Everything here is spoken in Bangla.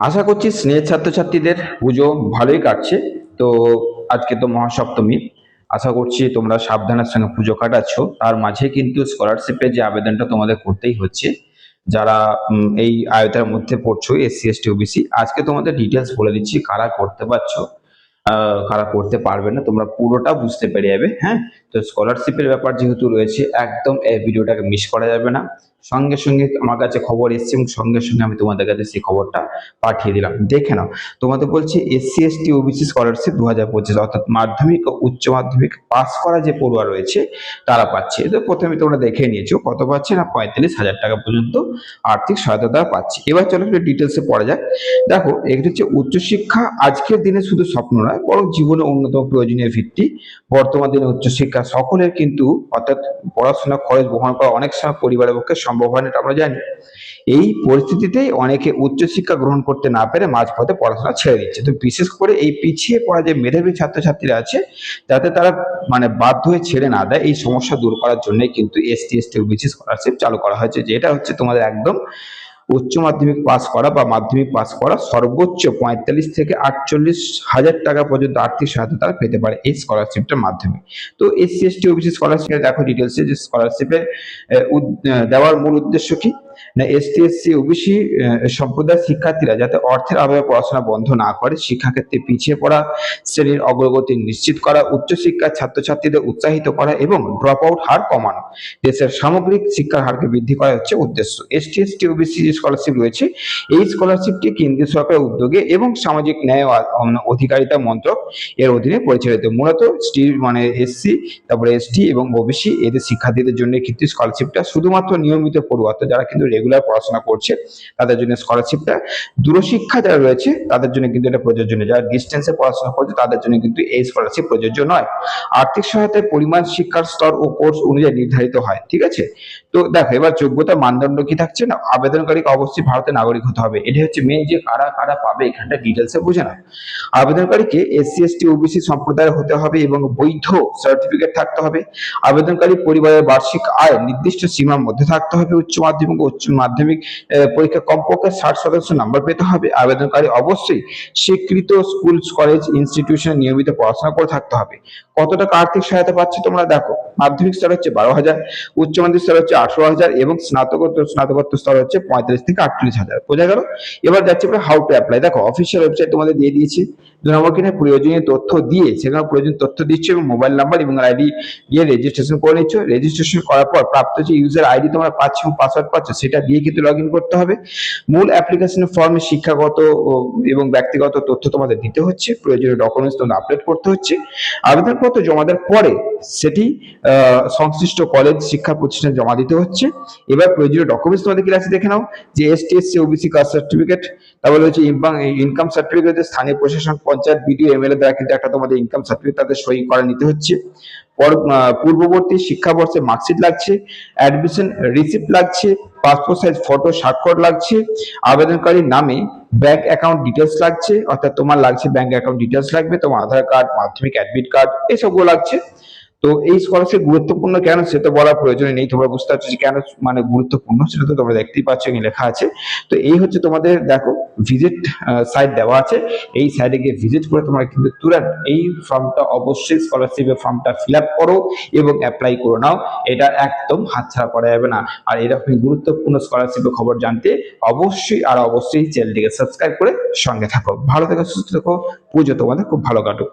আশা করছি স্নেহের ছাত্রছাত্রীদের পুজো ভালোই কাটছে। তো আজকে তো মহাসপ্তমী। আশা করছি তোমরা সাবধানের সঙ্গে পুজো কাটাচ্ছ। তার মাঝে কিন্তু স্কলারশিপের যে আবেদনটা তোমাদের করতেই হচ্ছে, যারা এই আয়তার মধ্যে পড়ছো, এসসি, এসটি, ওবিসি, আজকে তোমাদের ডিটেলস বলে দিচ্ছি, কারা করতে পারছ কারা করতে পারবে না, তোমরা পুরোটা বুঝতে পেরে যাবে হ্যাঁ? তো স্কলারশিপের ব্যাপার যেহেতু রয়েছে, একদম এই ভিডিওটাকে মিস করা যাবে না। সঙ্গে সঙ্গে আমার কাছে খবর এসছে এবং সঙ্গে সঙ্গে আমি তোমাদের কাছে সেই খবরটা পাঠিয়ে দিলাম। দেখে নাও, তোমাদের বলছি এসসি এসটি ওবিসি স্কলারশিপ দু হাজার পঁচিশ, অর্থাৎ মাধ্যমিক ও উচ্চ মাধ্যমিক পাস করা যে পড়ুয়া রয়েছে, তারা পাচ্ছে। তো প্রথমে তোমরা দেখে নিয়েছো কত পাচ্ছে না, পঁয়তাল্লিশ হাজার টাকা পর্যন্ত আর্থিক সহায়তা তারা পাচ্ছে। এবার চলো একটু ডিটেলসে পড়া যাক। দেখো এটি হচ্ছে উচ্চশিক্ষা আজকের দিনে শুধু স্বপ্ন নয়, বরং জীবনে অন্যতম প্রয়োজনীয় ভিত্তি। বর্তমান দিনে উচ্চশিক্ষা সকলের কিন্তু অর্থাৎ পড়াশোনা খরচ বহন করা অনেক সময় পরিবারের পক্ষে সম্ভব হয় না এটা আমরা জানি। এই পরিস্থিতিতেই অনেকে উচ্চশিক্ষা গ্রহণ করতে না পেরে মাঝপথে পড়াশোনা ছেড়ে দিচ্ছে। তো বিশেষ করে এই পিছিয়ে পড়া যে মেধাবী ছাত্রছাত্রীরা আছে, যাতে তারা মানে বাধ্য হয়ে ছেড়ে না দেয়, এই সমস্যা দূর করার জন্যই কিন্তু এসটি এসটি, বিশেষ স্কলারশিপ চালু করা হয়েছে। যেটা হচ্ছে তোমাদের একদম উচ্চ মাধ্যমিক পাস করা বা মাধ্যমিক পাস করা সর্বোচ্চ পঁয়তাল্লিশ থেকে আটচল্লিশ হাজার টাকা পর্যন্ত আর্থিক সহায়তা তারা পেতে পারে এই স্কলারশিপটার মাধ্যমে। তো এসসি এসটি ওবিসি স্কলারশিপে দেখো ডিটেলসে যে স্কলারশিপের দেওয়ার মূল উদ্দেশ্য কি? না এসটি এসসি ওবিসি সম্প্রদায়ের শিক্ষার্থীরা যাতে অর্থের অভাবে পড়াশোনা বন্ধ না করে, শিক্ষাক্ষেত্রে পিছিয়ে পড়া শ্রেণির অগ্রগতি নিশ্চিত করা, উচ্চশিক্ষার ছাত্রছাত্রীদের উৎসাহিত করা এবং ড্রপ আউট হার কমানো। দেশের সামগ্রিক শিক্ষার হারকে বৃদ্ধি করা হচ্ছে উদ্দেশ্য। এসটি এসটি ওবিসি যে স্কলারশিপ রয়েছে, এই স্কলারশিপটি কেন্দ্রীয় সরকারের উদ্যোগে এবং সামাজিক ন্যায় অধিকারিতা মন্ত্রক এর অধীনে পরিচালিত। মূলত মানে এসসি তারপরে এসটি এবং ওবিসি এদের শিক্ষার্থীদের জন্য কিন্তু স্কলারশিপটা শুধুমাত্র নিয়মিত পড়ুয়া অর্থাৎ যারা কিন্তু রেগুলার পড়াশোনা করছে, তাদের জন্য স্কলারশিপটা দূরশিক্ষা যারা রয়েছে, তাদের জন্য কিন্তু এটা প্রযোজ্য নয়। যারা ডিস্টেন্সে পড়াশোনা করছে, তাদের জন্য কিন্তু এই স্কলারশিপ প্রযোজ্য নয়। আর্থিক সহায়তার পরিমাণ শিক্ষার স্তর ও কোর্স অনুযায়ী নির্ধারিত হয়, ঠিক আছে? তো দেখো, এবার যোগ্যতা মানদণ্ড কি থাকছে না? আবেদনকারীকে অবশ্যই ভারতের নাগরিক হতে হবে। এটা হচ্ছে মেন যে কারা কারা পাবে, এখানটা ডিটেলসে বুঝে না। আবেদনকারীকে এসসি এসটি ওবিসি সম্প্রদায়ের হতে হবে এবং বৈধ সার্টিফিকেট থাকতে হবে। আবেদনকারী পরিবারের বার্ষিক আয় নির্দিষ্ট সীমার মধ্যে থাকতে হবে উচ্চ মাধ্যমিক ও উচ্চ মাধ্যমিক পরীক্ষা কমপক্ষে ষাট শতাংশ নাম্বার পেতে হবে। আবেদনকারী অবশ্যই স্বীকৃত স্কুল কলেজ ইনস্টিটিউশনে নিয়মিত পড়াশোনা করে থাকতে হবে। কতটা আর্থিক সহায়তা পাচ্ছে তোমরা দেখো। মাধ্যমিক স্তর হচ্ছে বারো হাজার, উচ্চ মাধ্যমিক স্তর হচ্ছে আঠারো হাজার এবং স্নাতকোত্তর স্নাতকোত্তর স্তর হচ্ছে পঁয়তাল্লিশ থেকে আটচল্লিশ হাজার। বোঝা গেল? এবার যাচ্ছে আমরা হাউ টু অ্যাপ্লাই দেখো অফিসিয়াল ওয়েবসাইট তোমাদের দিয়ে দিয়েছি। দু নম্বর কিনে প্রয়োজনীয় তথ্য দিয়ে, সেখানে প্রয়োজনীয় তথ্য দিচ্ছে এবং মোবাইল নাম্বার এবং আইডি দিয়ে রেজিস্ট্রেশন করে নিচ্ছ। রেজিস্ট্রেশন করার পর প্রাপ্ত যে ইউজার আইডি তোমরা পাচ্ছ এবং পাসওয়ার্ড পাচ্ছ, সেটা দিয়ে কিন্তু লগ ইন করতে হবে। মূল অ্যাপ্লিকেশনের ফর্মে শিক্ষাগত এবং ব্যক্তিগত তথ্য তোমাদের দিতে হচ্ছে। প্রয়োজনীয় ডকুমেন্টস তোমাদের আপলোড করতে হচ্ছে। আবেদনপত্র জমা দেওয়ার পরে সেটি সংশ্লিষ্ট কলেজ শিক্ষা প্রতিষ্ঠানে জমা দিতে হচ্ছে। এবার প্রয়োজনীয় ডকুমেন্টস তোমাদের কি আছে দেখে নাও। যে ST SC OBC caste certificate তারপরে হচ্ছে ইনকাম সার্টিফিকেট স্থানীয় প্রশাসন, পঞ্চায়েত বিডিও এমএলএ দ্বারা কিন্তু একটা তোমাদের ইনকাম সার্টিফিকেট তাদের সই করে নিতে হচ্ছে। পর- পূর্ববর্তী শিক্ষাবর্ষে মার্কশিট লাগছে অ্যাডমিশন রিসিপ্ট লাগছে পাসপোর্ট সাইজ ফটো স্বাক্ষর লাগছে আবেদনকারীর নামে ব্যাংক অ্যাকাউন্ট ডিটেলস লাগছে, অর্থাৎ তোমার লাগছে ব্যাংক অ্যাকাউন্ট ডিটেলস লাগবে, তোমার Aadhaar card Madhyamik admit card এসবগুলো লাগছে। তো এই স্কলারশিপ গুরুত্বপূর্ণ কেন সেটা বলার প্রয়োজন নেই। তোমরা বুঝতে পারছ যে কেন মানে গুরুত্বপূর্ণ সেটা তো তোমরা দেখতেই পাচ্ছ, এখানে লেখা আছে। তো এই হচ্ছে তোমাদের, দেখো ভিজিট সাইট দেওয়া আছে। এই সাইটে গিয়ে ভিজিট করে তোমরা কিন্তু তুরন্ত এই ফর্মটা অবশ্যই স্কলারশিপের ফর্মটা ফিল আপ করো এবং অ্যাপ্লাই করে নাও। এটা একদম হাতছাড়া করা যাবে না। আর এরকম গুরুত্বপূর্ণ স্কলারশিপের খবর জানতে অবশ্যই আর অবশ্যই চ্যানেলটিকে সাবস্ক্রাইব করে সঙ্গে থাকো। ভালো থেকো, সুস্থ থেকো। পুজো তোমাদের খুব ভালো কাটুক।